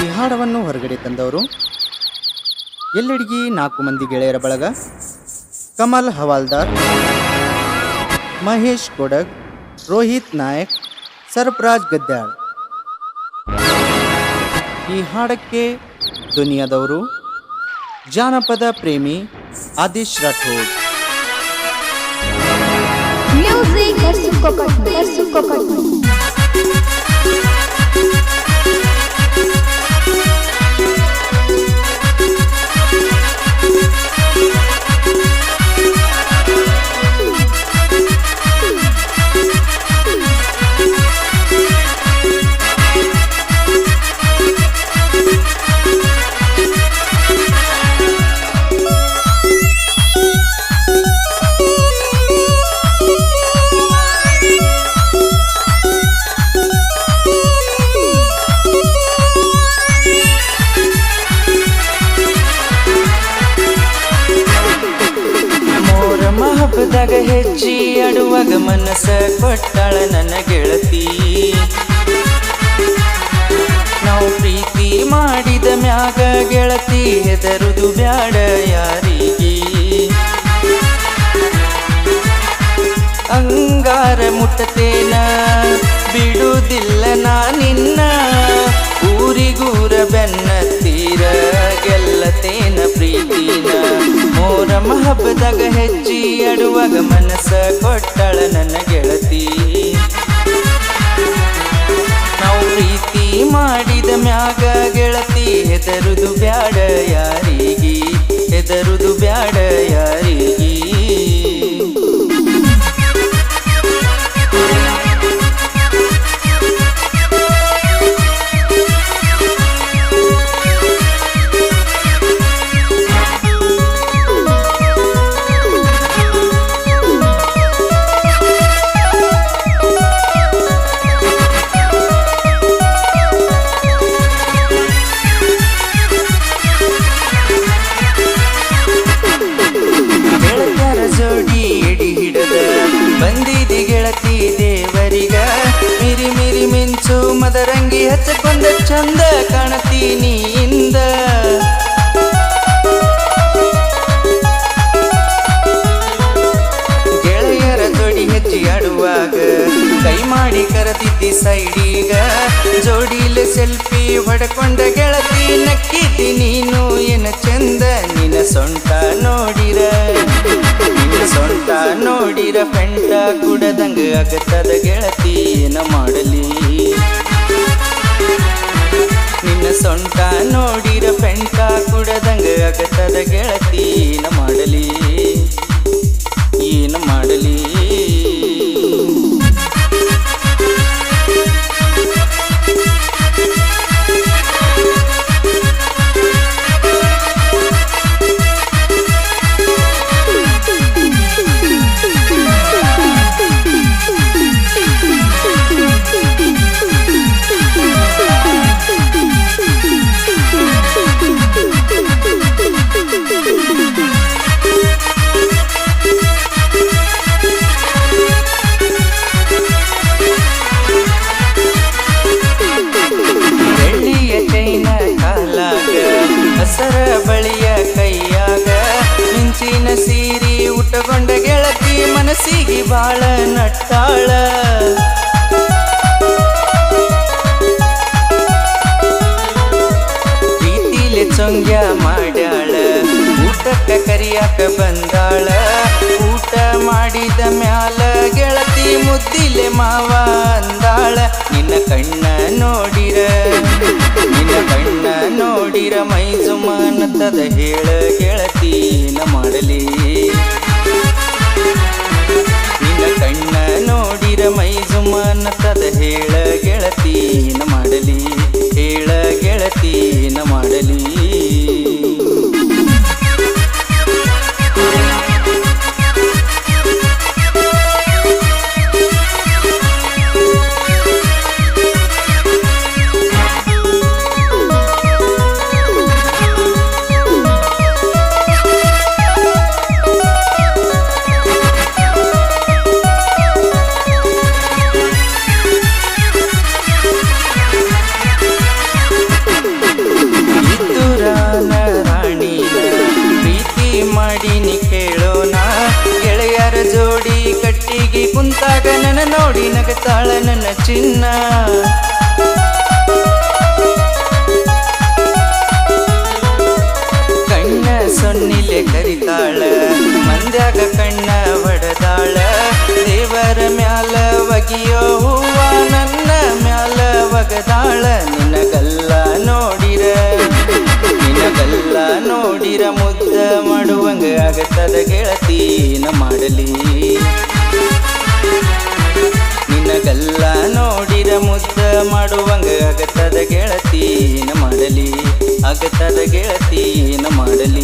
ಈ ಹಾಡವನ್ನು ಹೊರಗಡೆ ತಂದವರು. ಎಲ್ಲೆಡಿಗಿ ನಾಲ್ಕು ಮಂದಿ ಗೆಳೆಯರ ಬಳಗ, ಕಮಲ್ ಹವಾಲ್ದಾರ್, ಮಹೇಶ್ ಕೊಡಗ್, ರೋಹಿತ್ ನಾಯಕ್, ಸರ್ಪರಾಜ್ ಗದ್ದಾಳ್ ಈ ಹಾಡಕ್ಕೆ ದುನಿಯಾದವರು ಜಾನಪದ ಪ್ರೇಮಿ ಆದಿಶ್ ರಾಠೋಡ್. Music. ಮಹಬದಾಗ ಹೆಚ್ಚಿ ಅಡುವಾಗ ಮನಸ್ಸ ಕೊಟ್ಟಾಳ ನನ್ನ ಗೆಳತಿ. ನಾವು ಪ್ರೀತಿ ಮಾಡಿದ ಮ್ಯಾಗ ಗೆಳತಿ ಹೆದರುದು ಬ್ಯಾಡ ಯಾರಿಗೆ. ಅಂಗಾರ ಮುಟ್ಟತೇನ ಬಿಡುವುದಿಲ್ಲ ನಾ ಹೆಚ್ಚಿ ಹೆಜ್ಜಿ ಅಡುವಾಗ ಮನಸ್ಸ ಕೊಟ್ಟಳ ನನ್ನ ಗೆಳತಿ. ನಾವು ಪ್ರೀತಿ ಮಾಡಿದ ಮ್ಯಾಗ ಗೆಳತಿ ಹೆದರುದು ಬ್ಯಾಡ. ಬಂದಿದಿ ಗೆಳತಿ ದೇವರಿಗ. ಮಿರಿ ಮಿರಿ ಮಿಂಚು ಮದರಂಗಿ ಹಚ್ಚಕೊಂಡ ಚಂದ ಕಾಣತೀನಿ ಇಂದ ಗೆಳೆಯರ ಜೋಡಿ ಹೆಚ್ಚಿ ಆಡುವಾಗ ಕೈ ಮಾಡಿ ಕರೆದಿದ್ದಿ ಸೈಡೀಗ. ಜೋಡಿಲೆ ಸೆಲ್ಫಿ ಹೊಡ್ಕೊಂಡ ಗೆಳತಿ ನಕ್ಕಿದ್ದಿ ನೀನು. ಏನ ಚಂದ ನಿನ ಸೊಂಟ ನೋಡಿರ. ನಿನ್ನ ಸೊಂಟ ನೋಡಿರ ಪೆಂಟ ಕುಡದಂಗ ಆಗತ್ತದ ಗೆಳತಿ ಏನ ಮಾಡಲಿ? ನಿನ್ನ ಸೊಂಟ ನೋಡಿರ ಪೆಂಟ ಕುಡದಂಗ ಆಗತ್ತದ ಗೆಳತಿ ಏನ ಮಾಡಲಿ? ಏನು ಮಾಡಲಿ? ಮನಸ್ಸಿಗೆ ಬಾಳ ನಟ್ಟಾಳ. ಪ್ರೀತಿಲೆ ಚೊಂಗ್ಯ ಮಾಡ್ಯಾಳ. ಊಟಕ್ಕೆ ಕರಿಯಾಕ ಬಂದಾಳ. ಊಟ ಮಾಡಿದ ಮ್ಯಾಲ ಗೆಳತಿ ಮುದ್ದಿಲೆ ಮಾವ ಅಂದಾಳ. ನಿನ್ನ ಕಣ್ಣ ನೋಡಿರ, ನಿನ್ನ ಕಣ್ಣ ನೋಡಿರ ಮೈ ಸುಮನತದ ಹೇಳ ಗೆಳತಿ ಮಾಡಲಿ? ಮೈ ತದ ಹೇಳ ಗೆಳತೀನ ಮಾಡಲಿ ಹೇಳ ಗೆಳತಿ ಮಾಡಲಿ. ನನ್ನ ನೋಡಿ ನಗತಾಳ ನನ್ನ ಚಿನ್ನ. ಕಣ್ಣ ಸೊನ್ನಿಲೆ ಕರಿತಾಳ, ಮಂದ್ಯಾಗ ಕಣ್ಣ ಒಡದಾಳ. ದೇವರ ಮ್ಯಾಲ ಒಗಿಯೋ ಹೂವ ನನ್ನ ಮ್ಯಾಲ ಒಗದಾಳ. ನಿನಗಲ್ಲ ನೋಡಿರ ನಿನಗಲ್ಲ ನೋಡಿರ ಮುದ್ದ ಮಾಡುವಂಗ ಆಗತ್ತದ ಗೆಳತೀನ ಮಾಡಲಿ. ನಿನಗಲ್ಲ ನೋಡಿದ ಮುದ್ದ ಮಾಡುವಂಗ ಆಗತ್ತದ ಗೆಳತೀನ ಮಾಡಲಿ? ಆಗತ್ತದ ಗೆಳತೀನ ಮಾಡಲಿ?